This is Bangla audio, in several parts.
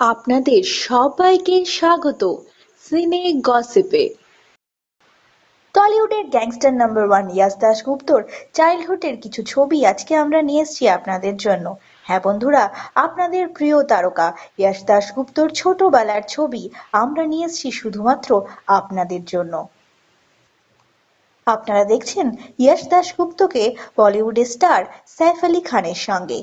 আপনাদের সবাইকে স্বাগত সিনে গসিপে। টলিউডের গ্যাংস্টার নাম্বার ওয়ান ইয়াস দাশগুপ্তর চাইল্ডহুডের কিছু ছবি আজকে আমরা নিয়ে এসেছি আপনাদের জন্য। হ্যাঁ বন্ধুরা, আপনাদের প্রিয় তারকা ইয়াস দাশগুপ্তর ছোটবেলার ছবি আমরা নিয়ে এসেছি শুধুমাত্র আপনাদের জন্য। আপনারা দেখছেন ইয়াস দাশগুপ্তকে বলিউডের স্টার সাইফ আলী খানের সঙ্গে।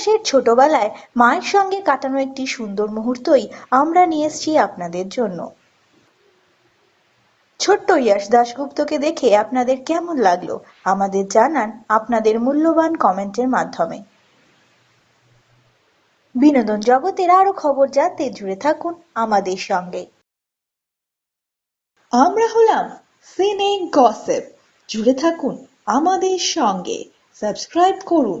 ইয়াসের ছোটবেলায় মায়ের সঙ্গে কাটানো একটি সুন্দর মুহূর্তই আমরা নিয়ে এসেছি আপনাদের জন্য। ছোট্ট ইয়াস দাশগুপ্তকে দেখে আপনাদের কেমন লাগল? আমাদের জানান আপনাদের মূল্যবান কমেন্টের মাধ্যমে। বিনোদন জগতের আরও খবর জানতে জুড়ে থাকুন আমাদের সঙ্গে। আমরা হলাম সিনে গসেপ জুড়ে থাকুন আমাদের সঙ্গে। সাবস্ক্রাইব করুন।